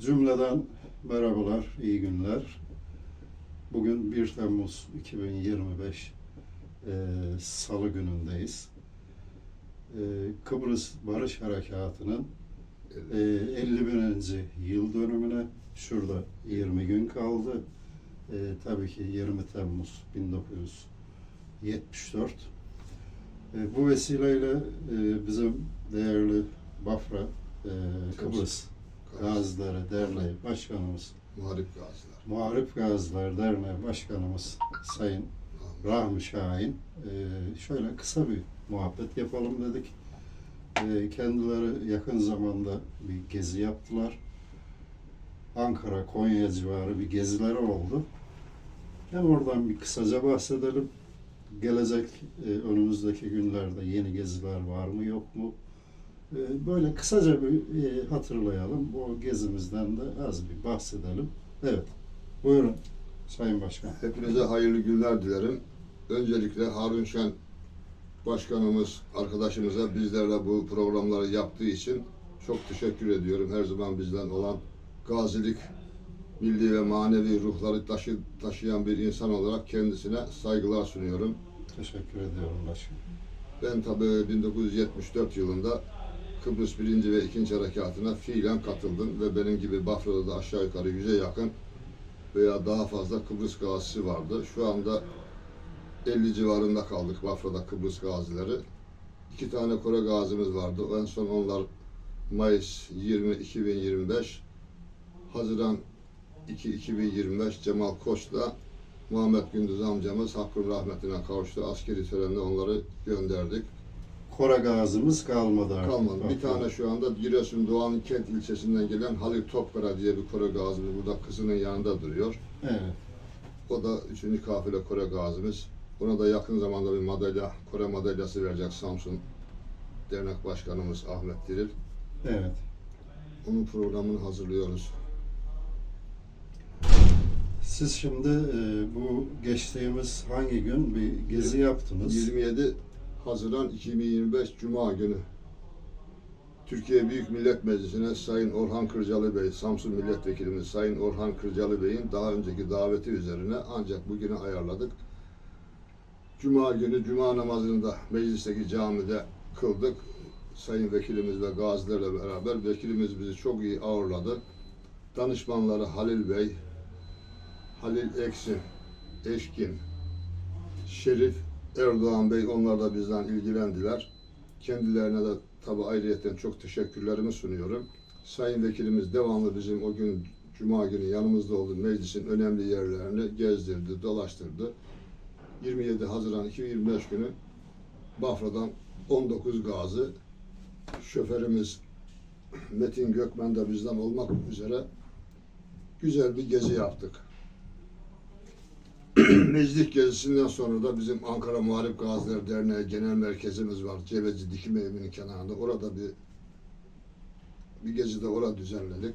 Cümleden merhabalar, iyi günler. Bugün 1 Temmuz 2025 e, Salı günündeyiz. E, Kıbrıs Barış Harekatı'nın e, 51. yıl dönümüne şurada 20 gün kaldı. E, tabii ki 20 Temmuz 1974. E, bu vesileyle e, bizim değerli Bafra e, Kıbrıs Gazileri Derneği Başkanımız, Muharip gaziler. Muharip Gaziler Derneği Başkanımız Sayın Rahmi Şahin e, şöyle kısa bir muhabbet yapalım dedik. E, kendileri yakın zamanda bir gezi yaptılar. Ankara, Konya civarı bir gezileri oldu. Hem oradan bir kısaca bahsedelim. Gelecek e, önümüzdeki günlerde yeni geziler var mı yok mu? E, böyle kısaca bir e, hatırlayalım. O gezimizden de az bir bahsedelim. Evet. Buyurun Sayın Başkan. Hepinize hayırlı günler dilerim. Öncelikle Harun Şen Başkanımız, arkadaşımıza bizlerle bu programları yaptığı için çok teşekkür ediyorum. Her zaman bizden olan gazilik, milli ve manevi ruhları taşı, taşıyan bir insan olarak kendisine saygılar sunuyorum. Teşekkür ediyorum Başkan. Ben tabii 1974 yılında Kıbrıs 1. ve 2. Harekatına fiilen katıldım ve benim gibi Bafra'da da aşağı yukarı 100'e yakın veya daha fazla Kıbrıs gazisi vardı. Şu anda 50 civarında kaldık Bafra'da Kıbrıs gazileri. İki tane Kore gazimiz vardı. En son onlar Mayıs 20 2025, Haziran 2 2025 Cemal Koç'la Muhammed Gündüz amcamız Hakkın rahmetine kavuştu. Askeri törende onları gönderdik. Kore gazımız kalmadı artık. Kalmadı. Bir Bak, tane şu anda Giresun Doğan Kent ilçesinden gelen Halil Topkara diye bir Kore gazimiz burada kızının yanında duruyor. Evet. O da üçüncü kafile Kore gazimiz. Ona da yakın zamanda bir madalya, Kore madalyası verecek Samsun Dernek Başkanımız Ahmet Diril. Evet. Onun programını hazırlıyoruz. Siz şimdi e, bu geçtiğimiz hangi gün bir gezi yaptınız? 27 Haziran 2025 Cuma günü Türkiye Büyük Millet Meclisi'ne Sayın Orhan Kırcalı Bey, Samsun Milletvekilimiz Sayın Orhan Kırcalı Bey'in daha önceki daveti üzerine ancak bugünü ayarladık. Cuma günü Cuma namazını da meclisteki camide kıldık. Sayın Vekilimiz ve gazilerle beraber vekilimiz bizi çok iyi ağırladı. Danışmanları Halil Bey, Halil Eksin, Eşkin, Şerif Erdoğan Bey onlar da bizden ilgilendiler. Kendilerine de tabi ayrıyeten çok teşekkürlerimi sunuyorum. Sayın Vekilimiz devamlı bizim o gün Cuma günü yanımızda oldu. Meclisin önemli yerlerini gezdirdi, dolaştırdı. 27 Haziran 2025 günü Bafra'dan 19 gazi şoförümüz Metin Gökmen de bizden olmak üzere güzel bir gezi yaptık. Meclis gezisinden sonra da bizim Ankara Muharip Gaziler Derneği Genel Merkezimiz var. Cebeci Dikim Evi'nin kenarında. Orada bir bir gezi de orada düzenledik.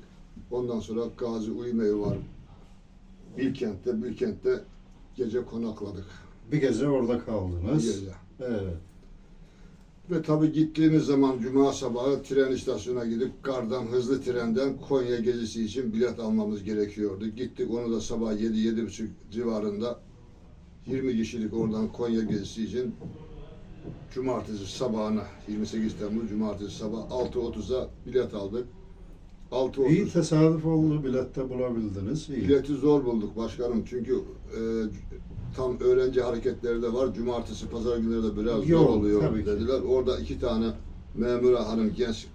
Ondan sonra Gazi Uyum Evi var. Bilkent'te, Bilkent'te gece konakladık. Bir gece orada Bir kaldınız. gece. Evet. Ve tabii gittiğimiz zaman Cuma sabahı tren istasyonuna gidip gardan hızlı trenden Konya gezisi için bilet almamız gerekiyordu. Gittik onu da sabah 7-7.30 civarında 20 kişilik oradan Konya gezisi için Cumartesi sabahına 28 Temmuz Cumartesi sabah 6.30'a bilet aldık. 6.30 İyi tesadüf oldu. Bilette bulabildiniz. İyi. Bileti zor bulduk başkanım çünkü e, tam öğrenci hareketleri de var. Cumartesi, pazar günleri de biraz Yok, zor oluyor tabii ki. dediler. Orada iki tane memur hanım, genç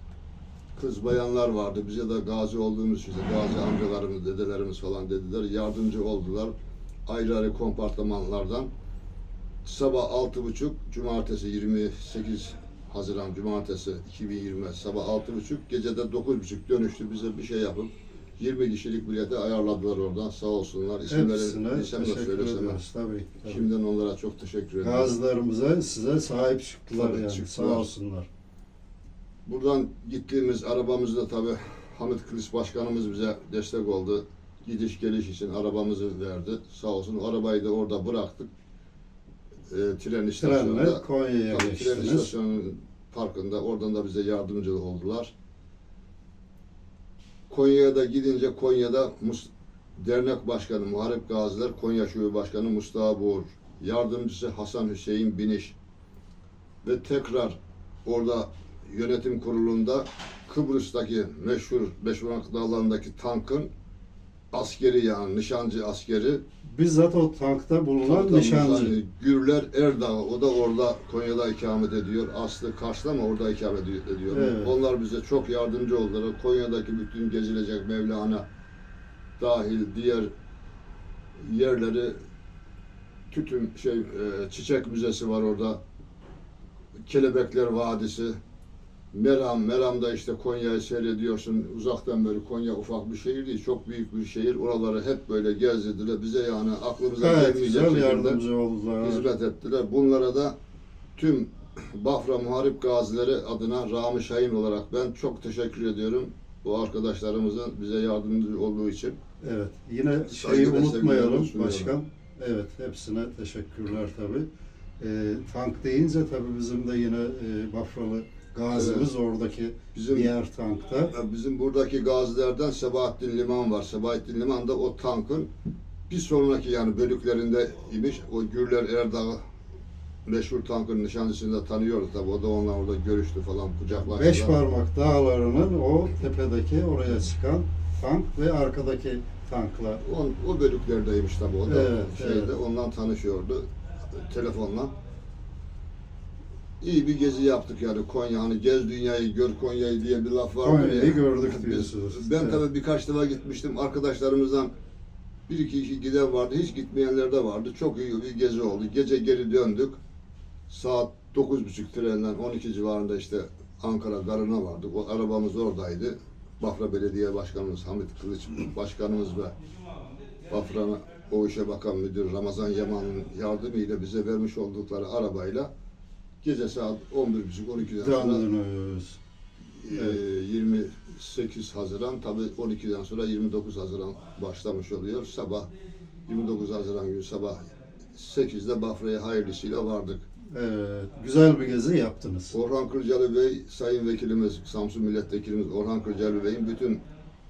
kız bayanlar vardı. Bize de gazi olduğumuz için, gazi amcalarımız, dedelerimiz falan dediler. Yardımcı oldular. Ayrı ayrı kompartmanlardan. Sabah altı buçuk, cumartesi 28 Haziran Cumartesi 2020 sabah altı buçuk, gecede dokuz buçuk dönüştü bize bir şey yapıp 20 kişilik bileti ayarladılar oradan sağ olsunlar. İsimleri bilsem de teşekkür söylesem. Tabii. tabii. Şimdiden onlara çok teşekkür ederim. Gazilerimize size sahip çıktılar Tabii, yani. çıktılar. Sağ olsunlar. Buradan gittiğimiz arabamızda tabi Hamit Kılıç Başkanımız bize destek oldu. Gidiş geliş için arabamızı verdi. Sağ olsun arabayı da orada bıraktık. Ee, tren istasyonunda. Konya'ya tren geçtiniz. istasyonunun parkında oradan da bize yardımcı oldular. Konya'ya da gidince Konya'da Mus- Dernek Başkanı Muharip Gaziler Konya Şube Başkanı Mustafa Boğur, yardımcısı Hasan Hüseyin Biniş ve tekrar orada yönetim kurulunda Kıbrıs'taki meşhur Beşurak Dağları'ndaki tankın askeri yani nişancı askeri Bizzat o tankta bulunan Tabii, nişancı. tabii. Gürler Erdağ, o da orada Konya'da ikamet ediyor. Aslı Kars'ta ama orada ikamet edi- ediyor. Evet. Onlar bize çok yardımcı oldular. Konya'daki bütün gezilecek Mevlana dahil diğer yerleri tütün şey e, çiçek müzesi var orada. Kelebekler Vadisi. Meram, Meram'da işte Konya'yı seyrediyorsun. Uzaktan böyle Konya ufak bir şehir değil, çok büyük bir şehir. Oraları hep böyle gezdirdiler. Bize yani aklımıza Evet, gelmeyecek şekilde oldular. hizmet ettiler. Bunlara da tüm Bafra Muharip Gazileri adına Rami Şahin olarak ben çok teşekkür ediyorum. Bu arkadaşlarımızın bize yardımcı olduğu için. Evet. Yine şeyi unutmayalım başkan. Evet, hepsine teşekkürler tabii. Ee, tank deyince tabii bizim de yine e, Bafralı gazimiz oradaki Bizim diğer tankta. bizim buradaki gazilerden Sebahattin Liman var. Sebahattin Liman da o tankın bir sonraki yani bölüklerinde imiş. O Gürler Erdağ meşhur tankın nişancısını da tanıyoruz tabii. O da onunla orada görüştü falan kucaklaştılar. Beş parmak dağlarının o tepedeki oraya çıkan tank ve arkadaki tanklar. O, o bölüklerdeymiş tabii o da Evet, şeyde evet. ondan tanışıyordu telefonla. İyi bir gezi yaptık yani Konya hani gez dünyayı gör Konya'yı diye bir laf var. Konya'yı gördük diyorsunuz. Ben Evet. tabii birkaç defa gitmiştim arkadaşlarımızdan bir iki kişi giden vardı hiç gitmeyenler de vardı. Çok iyi bir gezi oldu. Gece geri döndük. Saat 9.30 trenden 12 civarında işte Ankara Garı'na vardık. O arabamız oradaydı. Bafra Belediye Başkanımız Hamit Kılıç Başkanımız ve Bafra'na o işe bakan müdür Ramazan Yaman'ın yardımıyla bize vermiş oldukları arabayla gece saat 11.30-12'den sonra Döndünüz. e, 28 Haziran tabi 12'den sonra 29 Haziran başlamış oluyor. Sabah 29 Haziran günü sabah 8'de Bafra'ya hayırlısıyla vardık. Evet, güzel bir gezi yaptınız. Orhan Kırcalı Bey, Sayın Vekilimiz, Samsun Milletvekilimiz Orhan Kırcalı Bey'in bütün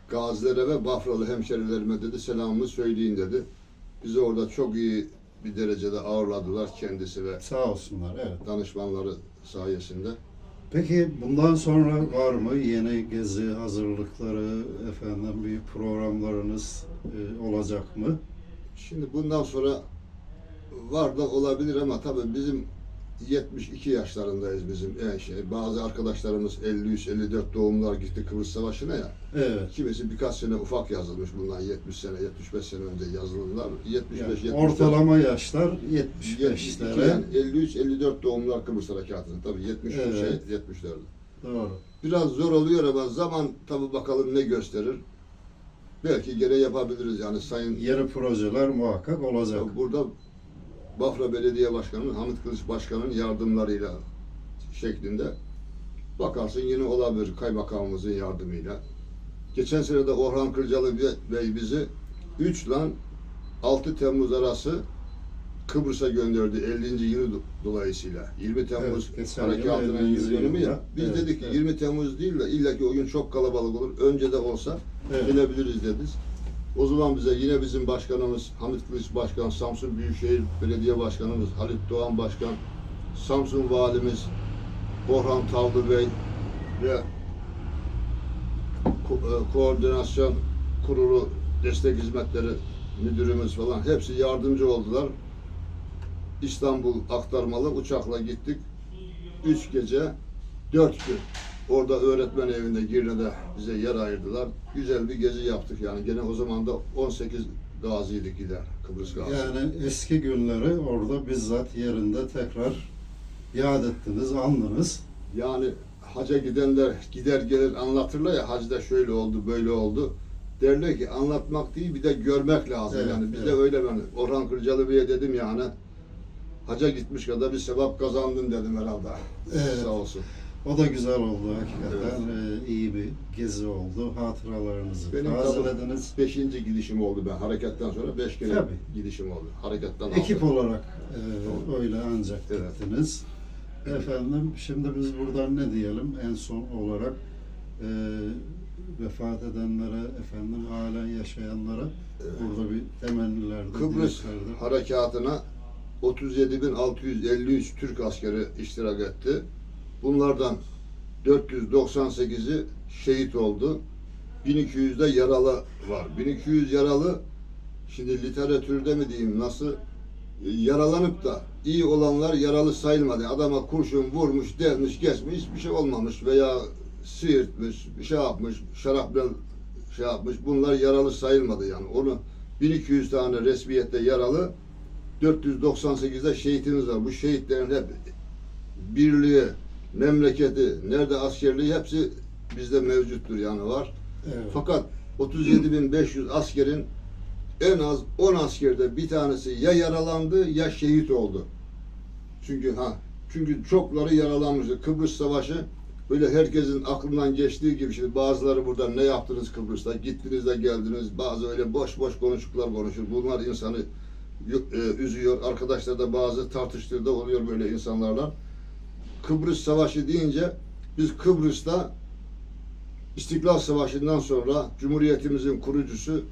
gazilere ve Bafralı hemşerilerime dedi selamımı söyleyin dedi. Bizi orada çok iyi bir derecede ağırladılar kendisi ve Sağ olsunlar. Evet. danışmanları sayesinde. Peki bundan sonra var mı yeni gezi hazırlıkları, efendim bir programlarınız e, olacak mı? Şimdi bundan sonra var da olabilir ama tabii bizim 72 yaşlarındayız bizim en şey. Bazı arkadaşlarımız 53-54 doğumlar gitti Kıbrıs Savaşı'na ya. Evet. Kimisi birkaç sene ufak yazılmış bundan 70 sene, 75 sene önce yazılımlar. 75 Yani 74 ortalama yaşlar 72 75'lere. yani 53-54 doğumlar Kıbrıs Harekatı'nın tabii 73 Evet. şey 74. Doğru. Biraz zor oluyor ama zaman tabii bakalım ne gösterir. Belki gene yapabiliriz yani sayın Yeni projeler muhakkak olacak. Burada Bafra Belediye Başkanı Hamit Kılıç Başkan'ın yardımlarıyla şeklinde bakarsın yine olabilir kaymakamımızın yardımıyla. Geçen sene de Orhan Kırcalı Bey bizi 3 lan 6 Temmuz arası Kıbrıs'a gönderdi 50. yılı do- dolayısıyla. 20 Temmuz Evet, harekatının 50. yıl dönümü ya. Biz Evet, dedik ki evet. 20 Temmuz değil de illaki o gün çok kalabalık olur. Önce de olsa Evet. gelebiliriz dediniz. O zaman bize yine bizim başkanımız Hamit Kılıç Başkan, Samsun Büyükşehir Belediye Başkanımız Halit Doğan Başkan, Samsun Valimiz Orhan Tavlı Bey ve ko- e, koordinasyon kurulu destek hizmetleri müdürümüz falan hepsi yardımcı oldular. İstanbul aktarmalı uçakla gittik. Üç gece, dört gün. Orada öğretmen evinde Girne'de bize yer ayırdılar. Güzel bir gezi yaptık yani. Gene o zaman da 18 gaziydik gider Kıbrıs gazisi. Yani eski günleri orada bizzat yerinde tekrar yad ettiniz, andınız. Yani haca gidenler gider gelir anlatırlar ya hacda şöyle oldu böyle oldu. Derler ki anlatmak değil bir de görmek lazım Evet, yani. Biz evet. de öyle ben Orhan Kırcalı Bey'e dedim yani haca gitmiş kadar bir sevap kazandın dedim herhalde. Evet. Sağ olsun. O da güzel oldu hakikaten. Ee, iyi bir gezi oldu. Hatıralarınızı Benim tazelediniz. Beşinci gidişim oldu ben hareketten sonra beş kere Tabii. gidişim oldu. Hareketten Ekip aldım. olarak e, öyle ancak Evet. gittiniz. Efendim şimdi biz buradan ne diyelim en son olarak e, vefat edenlere, efendim halen yaşayanlara burada bir temennilerde, Kıbrıs dileklerde. harekatına 37.653 Türk askeri iştirak etti. Bunlardan 498'i şehit oldu. 1200 de yaralı var. 1200 yaralı şimdi literatürde mi diyeyim nasıl yaralanıp da iyi olanlar yaralı sayılmadı. Adama kurşun vurmuş, delmiş, geçmiş, hiçbir şey olmamış veya sıyırtmış, şey yapmış, şarapla şey yapmış. Bunlar yaralı sayılmadı yani. Onu 1200 tane resmiyette yaralı, 498'de şehitimiz var. Bu şehitlerin hep birliği, memleketi, nerede askerliği hepsi bizde mevcuttur yani var. Evet. Fakat 37.500 askerin en az 10 askerde bir tanesi ya yaralandı ya şehit oldu. Çünkü ha çünkü çokları yaralanmıştı. Kıbrıs Savaşı böyle herkesin aklından geçtiği gibi şimdi bazıları burada ne yaptınız Kıbrıs'ta? Gittiniz de geldiniz. Bazı öyle boş boş konuşuklar konuşur. Bunlar insanı e, üzüyor. Arkadaşlar da bazı tartıştığı da oluyor böyle insanlarla. Kıbrıs Savaşı deyince biz Kıbrıs'ta İstiklal Savaşı'ndan sonra Cumhuriyetimizin kurucusu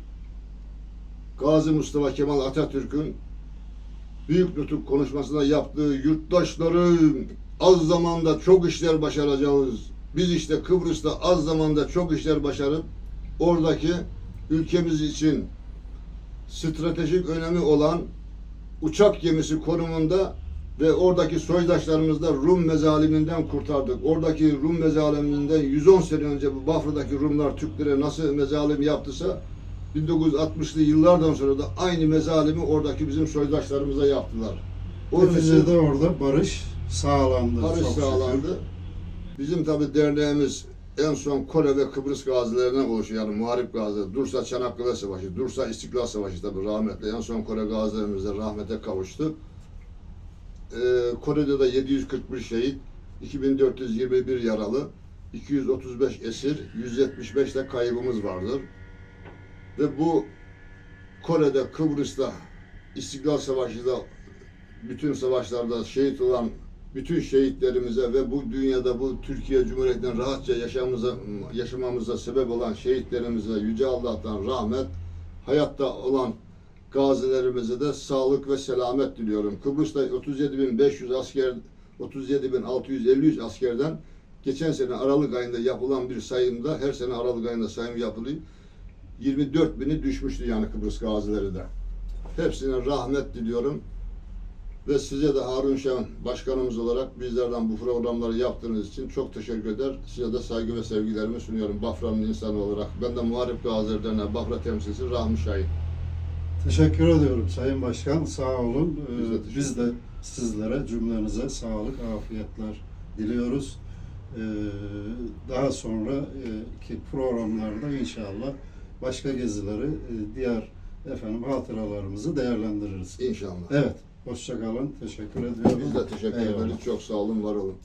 Gazi Mustafa Kemal Atatürk'ün büyük nutuk konuşmasında yaptığı yurttaşlarım az zamanda çok işler başaracağız. Biz işte Kıbrıs'ta az zamanda çok işler başarıp oradaki ülkemiz için stratejik önemi olan uçak gemisi konumunda ve oradaki soydaşlarımızı da Rum mezaliminden kurtardık. Oradaki Rum mezaliminden 110 sene önce bu Bafra'daki Rumlar Türklere nasıl mezalim yaptısa 1960'lı yıllardan sonra da aynı mezalimi oradaki bizim soydaşlarımıza yaptılar. Onun için Neticede orada barış sağlandı. barış çok şükür. sağlandı. Bizim tabi derneğimiz en son Kore ve Kıbrıs gazilerinden oluşuyor. Yani Muharip Gazi, Dursa Çanakkale Savaşı, Dursa İstiklal Savaşı tabi rahmetli. En son Kore gazilerimiz de rahmete kavuştu. Ee, Kore'de de 741 şehit, 2421 yaralı, 235 esir, 175 de kaybımız vardır. Ve bu Kore'de, Kıbrıs'ta, İstiklal Savaşı'da bütün savaşlarda şehit olan bütün şehitlerimize ve bu dünyada bu Türkiye Cumhuriyeti'nden rahatça yaşamamıza, yaşamamıza sebep olan şehitlerimize Yüce Allah'tan rahmet, hayatta olan gazilerimize de sağlık ve selamet diliyorum. Kıbrıs'ta 37.500 asker, 37.653 askerden geçen sene Aralık ayında yapılan bir sayımda, her sene Aralık ayında sayım yapılıyor. 24 bini düşmüştü yani Kıbrıs gazileri de. Hepsine rahmet diliyorum. Ve size de Harun Şen başkanımız olarak bizlerden bu programları yaptığınız için çok teşekkür eder. Size de saygı ve sevgilerimi sunuyorum Bafra'nın insanı olarak. Ben de Muharip Gaziler Derneği Bafra temsilcisi Rahmi Şahin. Teşekkür ediyorum Sayın Başkan. Sağ olun. Ee, Biz de teşekkür Biz de sizlere, cümlenize sağlık, afiyetler diliyoruz. Ee, Daha sonraki programlarda inşallah başka gezileri, e, diğer efendim hatıralarımızı değerlendiririz. İnşallah. Evet, hoşça kalın. Teşekkür ediyorum. Biz de teşekkür Eyvallah. ederiz. Çok sağ olun, var olun.